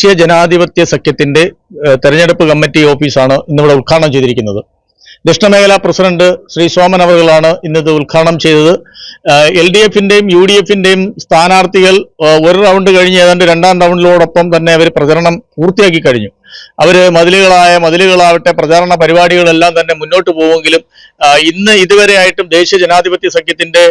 ദേശീയ ജനാധിപത്യ സഖ്യത്തിന്റെ തെരഞ്ഞെടുപ്പ് കമ്മിറ്റി ഓഫീസാണ് ഇന്നിവിടെ ഉദ്ഘാടനം ചെയ്തിരിക്കുന്നത്. ദക്ഷിണമേഖലാ പ്രസിഡന്റ് ശ്രീ സോമൻ അവറുകളാണ് ഇന്നിത് ഉദ്ഘാടനം ചെയ്തത്. എൽ ഡി എഫിന്റെയും യു ഡി എഫിന്റെയും സ്ഥാനാർത്ഥികൾ ഒരു റൗണ്ട് കഴിഞ്ഞ് ഏതാണ്ട് രണ്ടാം റൗണ്ടിലോടൊപ്പം തന്നെ അവർ പ്രചരണം പൂർത്തിയാക്കി കഴിഞ്ഞു. അവർ മതിലുകളായ മതിലുകളാവട്ടെ പ്രചാരണ പരിപാടികളെല്ലാം തന്നെ മുന്നോട്ട് പോവുമെങ്കിലും ഇന്ന് ഇന്ന് ഇതുവരെയായിട്ടും ദേശീയ ജനാധിപത്യ സഖ്യത്തിന്റെ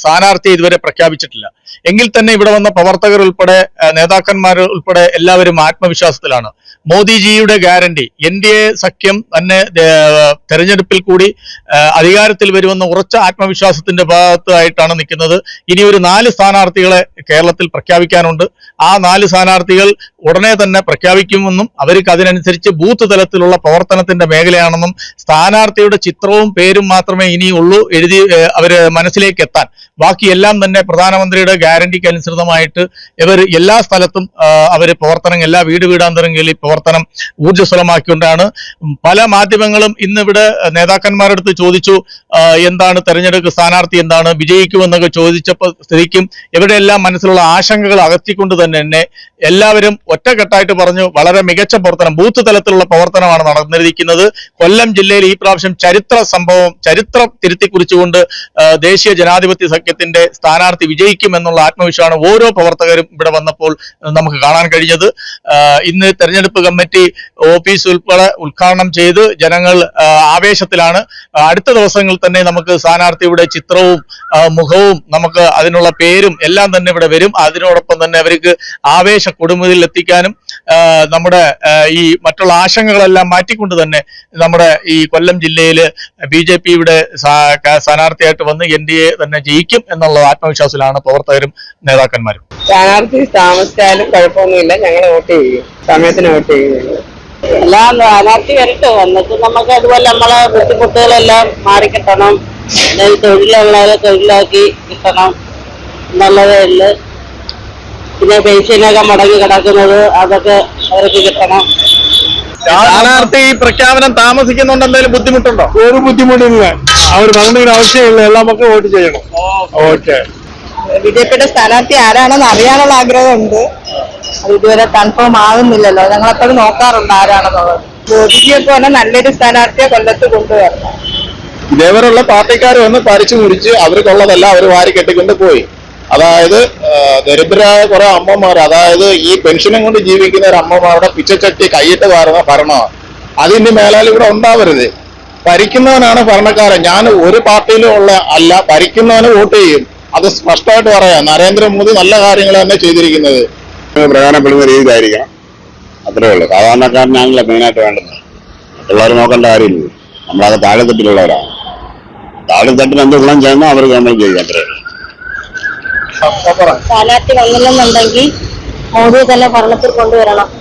സ്ഥാനാർത്ഥി ഇതുവരെ പ്രഖ്യാപിച്ചിട്ടില്ല. എങ്കിൽ തന്നെ ഇവിടെ വന്ന പ്രവർത്തകർ ഉൾപ്പെടെ നേതാക്കന്മാർ ഉൾപ്പെടെ എല്ലാവരും ആത്മവിശ്വാസത്തിലാണ്. മോദിജിയുടെ ഗ്യാരണ്ടി എൻ ഡി എ സഖ്യം തന്നെ തെരഞ്ഞെടുപ്പിൽ കൂടി അധികാരത്തിൽ വരുമെന്ന ഉറച്ച ആത്മവിശ്വാസത്തിന്റെ ഭാഗത്തായിട്ടാണ് നിൽക്കുന്നത്. ഇനി ഒരു നാല് സ്ഥാനാർത്ഥികളെ കേരളത്തിൽ പ്രഖ്യാപിക്കാനുണ്ട്. ആ നാല് സ്ഥാനാർത്ഥികൾ ഉടനെ തന്നെ പ്രഖ്യാപിക്കുമെന്നും അവർക്ക് അതിനനുസരിച്ച് ബൂത്ത് തലത്തിലുള്ള പ്രവർത്തനത്തിന്റെ മേഖലയാണെന്നും സ്ഥാനാർത്ഥിയുടെ ചിത്രവും പേരും മാത്രമേ ഇനി ഉള്ളൂ എഴുതി അവർ മനസ്സിലേക്ക് എത്താൻ. ബാക്കിയെല്ലാം തന്നെ പ്രധാനമന്ത്രിയുടെ ഗ്യാരണ്ടിക്ക് അനുസൃതമായിട്ട് ഇവർ എല്ലാ സ്ഥലത്തും അവർ പ്രവർത്തനം എല്ലാ വീട് വീടാന്തരങ്ങളിൽ പ്രവർത്തനം ഊർജസ്വലമാക്കിക്കൊണ്ടാണ്. പല മാധ്യമങ്ങളും ഇന്നിവിടെ നേതാക്കന്മാരുടെ അടുത്ത് ചോദിച്ചു എന്താണ് തെരഞ്ഞെടുപ്പ് സ്ഥാനാർത്ഥി എന്താണ് വിജയിക്കുമെന്നൊക്കെ ചോദിച്ചപ്പോൾ സ്ഥിതിക്കും ഇവരുടെയെല്ലാം മനസ്സിലുള്ള ആശങ്കകൾ അകറ്റിക്കൊണ്ട് തന്നെ എല്ലാവരും ഒറ്റക്കെട്ടായിട്ട് പറഞ്ഞു വളരെ മികച്ച പ്രവർത്തനം ബൂത്ത് തലത്തിലുള്ള പ്രവർത്തനമാണ് നടന്നിരിക്കുന്നത്. കൊല്ലം ജില്ലയിൽ ഈ പ്രാവശ്യം ചരിത്ര സംഭവം ചരിത്രം തിരുത്തി കുറിച്ചുകൊണ്ട് ദേശീയ ജനാധിപത്യ സഖ്യത്തിന്റെ സ്ഥാനാർത്ഥി വിജയിക്കും എന്നുള്ള ആത്മവിശ്വാസമാണ് ഓരോ പ്രവർത്തകരും ഇവിടെ വന്നപ്പോൾ നമുക്ക് കാണാൻ കഴിഞ്ഞത്. ഇന്ന് തെരഞ്ഞെടുപ്പ് കമ്മിറ്റി ഓഫീസ് ഉൾപ്പെടെ ഉദ്ഘാടനം ചെയ്ത് ജനങ്ങൾ ആവേശത്തിലാണ്. അടുത്ത ദിവസങ്ങളിൽ തന്നെ നമുക്ക് സ്ഥാനാർത്ഥിയുടെ ചിത്രവും മുഖവും നമുക്ക് അതിനുള്ള പേരും എല്ലാം തന്നെ ഇവിടെ വരും. അതിനോടൊപ്പം തന്നെ അവർക്ക് ആവേശ കൊടുമുതിൽ എത്തിക്കാനും നമ്മുടെ ഈ മറ്റുള്ള ആശങ്കകളെല്ലാം മാറ്റിക്കൊണ്ട് തന്നെ നമ്മുടെ ഈ കൊല്ലം ജില്ലയിൽ ബി ജെ പിയുടെ സ്ഥാനാർത്ഥിയായിട്ട് വന്ന് എൻ ഡി എ തന്നെ ജയിക്കും എന്നുള്ള ആത്മവിശ്വാസത്തിലാണ് പ്രവർത്തകരും നേതാക്കന്മാരും. സ്ഥാനാർത്ഥി താമസിച്ചാലും കുഴപ്പമൊന്നുമില്ല. ഞങ്ങൾ വോട്ട് ചെയ്യും. സമയത്തിന് വോട്ട് ചെയ്യും എല്ലാം സ്ഥാനാർത്ഥി വരട്ടെ. വന്നിട്ട് നമുക്ക് അതുപോലെ നമ്മളെ ബുദ്ധിമുട്ടുകളെല്ലാം മാറിക്കിട്ടണം. തൊഴിലുള്ളവരെ തൊഴിലാക്കി കിട്ടണം. എന്നുള്ളതേ ഉള്ളു. പിന്നെ പെൻഷനൊക്കെ മുടങ്ങി കിടക്കുന്നത് അതൊക്കെ അവർക്ക് കിട്ടണം. സ്ഥാനാർത്ഥി പ്രഖ്യാപനം താമസിക്കുന്നുണ്ട് എന്തെങ്കിലും ബുദ്ധിമുട്ടുണ്ടോ? ഒരു ബുദ്ധിമുട്ടില്ല. അവർ പറഞ്ഞതിന് ആവശ്യമില്ല. എല്ലാം നമുക്ക് വോട്ട് ചെയ്യണം. ഓക്കെ. ബി ജെ പിയുടെ സ്ഥാനാർത്ഥി ആരാണെന്ന് അറിയാനുള്ള ആഗ്രഹമുണ്ട്. അത് ഇതുവരെ കൺഫേം ആകുന്നില്ലല്ലോ ഞങ്ങളെപ്പോഴും നോക്കാറുണ്ട് ആരാണെന്നുള്ളത്. മോദിജിയൊക്കെ വന്ന നല്ലൊരു സ്ഥാനാർത്ഥിയെ കൊല്ലത്ത് കൊണ്ടുവരണം. ഇതേവരെയുള്ള പാർട്ടിക്കാർ വന്ന് പറിച്ചു മുറിച്ച് അവർക്കുള്ളതല്ല അവർ വാരി കെട്ടിക്കൊണ്ട് പോയി. അതായത് ദരിദ്രരായ കുറെ അമ്മമാർ അതായത് ഈ പെൻഷനും കൊണ്ട് ജീവിക്കുന്ന ഒരു അമ്മമാരുടെ പിച്ചച്ചട്ടി കൈയിട്ട് വാരുന്ന ഭരണമാണ് അതിന്റെ മേലാൽ ഇവിടെ ഉണ്ടാവരുത്. ഭരിക്കുന്നവനാണ് ഭരണക്കാരൻ. ഞാൻ ഒരു പാർട്ടിയിലും ഉള്ള അല്ല. ഭരിക്കുന്നവന് വോട്ട് ചെയ്യും. അത് സ്പഷ്ടമായിട്ട് പറയാം. നരേന്ദ്രമോദി നല്ല കാര്യങ്ങൾ തന്നെ ചെയ്തിരിക്കുന്നത്. പ്രധാനപ്പെടുന്ന രീതിയിലായിരിക്കണം. അത്രേ ഉള്ളൂ. സാധാരണക്കാരനാണല്ലോ മെയിനായിട്ട് വേണ്ടത്. മറ്റുള്ളവർ നോക്കേണ്ട കാര്യമില്ല. നമ്മളത് താഴെത്തട്ടിലുള്ളവരാണ്. താഴെത്തട്ടിൽ എന്ത് ഗുണം ചെയ്യുന്നോ അവർക്ക് നമ്മൾ ചെയ്യും അത്രേ ഉള്ളൂ. സ്ഥാനാർത്ഥി വന്നില്ലെന്നുണ്ടെങ്കിൽ മോദിയെ തന്നെ ഭരണത്തിൽ കൊണ്ടുവരണം.